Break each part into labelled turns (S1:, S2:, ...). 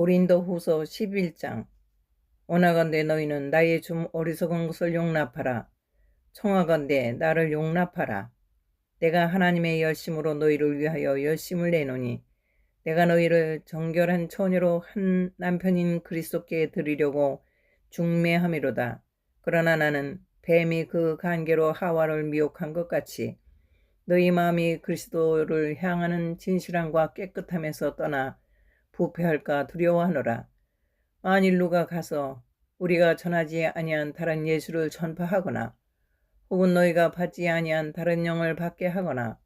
S1: 고린도 후서 11장 원하건대 너희는 나의 좀 어리석은 것을 용납하라. 청하건대 나를 용납하라. 내가 하나님의 열심으로 너희를 위하여 열심을 내노니 내가 너희를 정결한 처녀로 한 남편인 그리스도께 드리려고 중매함이로다. 그러나 나는 뱀이 그 관계로 하와를 미혹한 것 같이 너희 마음이 그리스도를 향하는 진실함과 깨끗함에서 떠나 부패할까 두려워하노라. 만일 누가 가서 우리가 전하지 아니한 다른 예수를 전파하거나 혹은 너희가 받지 아니한 다른 영을 받게 하거나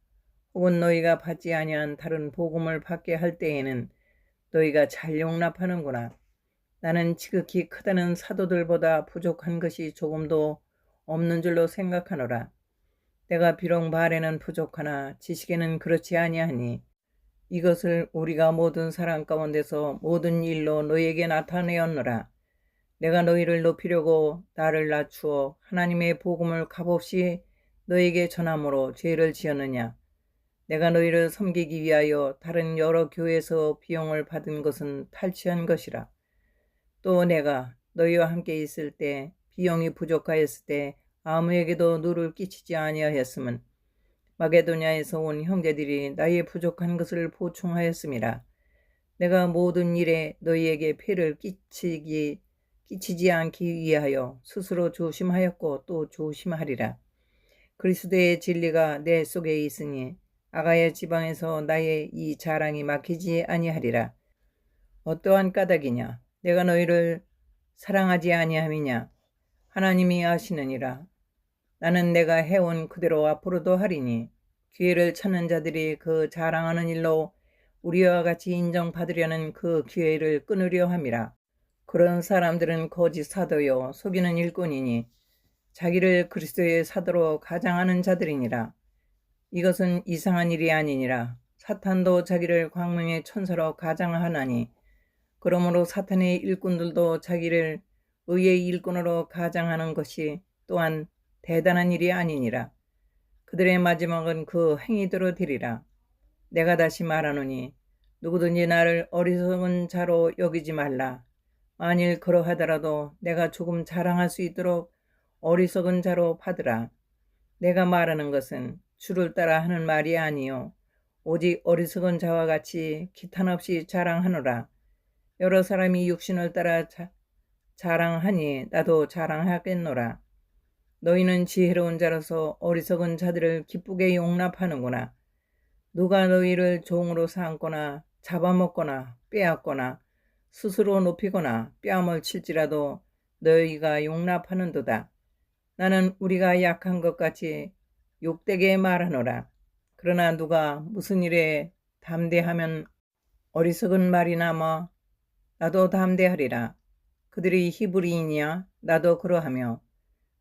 S1: 혹은 너희가 받지 아니한 다른 복음을 받게 할 때에는 너희가 잘 용납하는구나. 나는 지극히 크다는 사도들보다 부족한 것이 조금도 없는 줄로 생각하노라. 내가 비록 말에는 부족하나 지식에는 그렇지 아니하니 이것을 우리가 모든 사람 가운데서 모든 일로 너희에게 나타내었노라. 내가 너희를 높이려고 나를 낮추어 하나님의 복음을 값없이 너희에게 전함으로 죄를 지었느냐. 내가 너희를 섬기기 위하여 다른 여러 교회에서 비용을 받은 것은 탈취한 것이라. 또 내가 너희와 함께 있을 때 비용이 부족하였을 때 아무에게도 누를 끼치지 아니하였음은 마게도냐에서 온 형제들이 나의 부족한 것을 보충하였습니다. 내가 모든 일에 너희에게 폐를 끼치기 끼치지 않기 위하여 스스로 조심하였고 또 조심하리라. 그리스도의 진리가 내 속에 있으니 아가야 지방에서 나의 이 자랑이 막히지 아니하리라. 어떠한 까닭이냐? 내가 너희를 사랑하지 아니함이냐? 하나님이 아시느니라. 나는 내가 해온 그대로 앞으로도 하리니 기회를 찾는 자들이 그 자랑하는 일로 우리와 같이 인정받으려는 그 기회를 끊으려 함이라. 그런 사람들은 거짓 사도요 속이는 일꾼이니 자기를 그리스도의 사도로 가장하는 자들이니라. 이것은 이상한 일이 아니니라. 사탄도 자기를 광명의 천사로 가장하나니 그러므로 사탄의 일꾼들도 자기를 의의 일꾼으로 가장하는 것이 또한 대단한 일이 아니니라. 그들의 마지막은 그 행위대로 되리라. 내가 다시 말하노니 누구든지 나를 어리석은 자로 여기지 말라. 만일 그러하더라도 내가 조금 자랑할 수 있도록 어리석은 자로 받으라. 내가 말하는 것은 주를 따라 하는 말이 아니요 오직 어리석은 자와 같이 기탄 없이 자랑하노라. 여러 사람이 육신을 따라 자, 자랑하니 나도 자랑하겠노라. 너희는 지혜로운 자로서 어리석은 자들을 기쁘게 용납하는구나. 누가 너희를 종으로 삼거나 잡아먹거나 빼앗거나 스스로 높이거나 뺨을 칠지라도 너희가 용납하는도다. 나는 우리가 약한 것 같이 욕되게 말하노라. 그러나 누가 무슨 일에 담대하면 어리석은 말이나 뭐 나도 담대하리라. 그들이 히브리인이야 나도 그러하며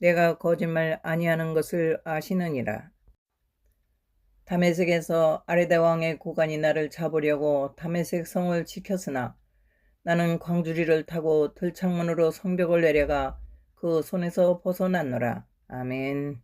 S1: 내가 거짓말 아니하는 것을 아시느니라. 다메섹에서 아레다 왕의 고관이 나를 잡으려고 다메섹 성을 지켰으나 나는 광주리를 타고 들창문으로 성벽을 내려가 그 손에서 벗어났노라. 아멘.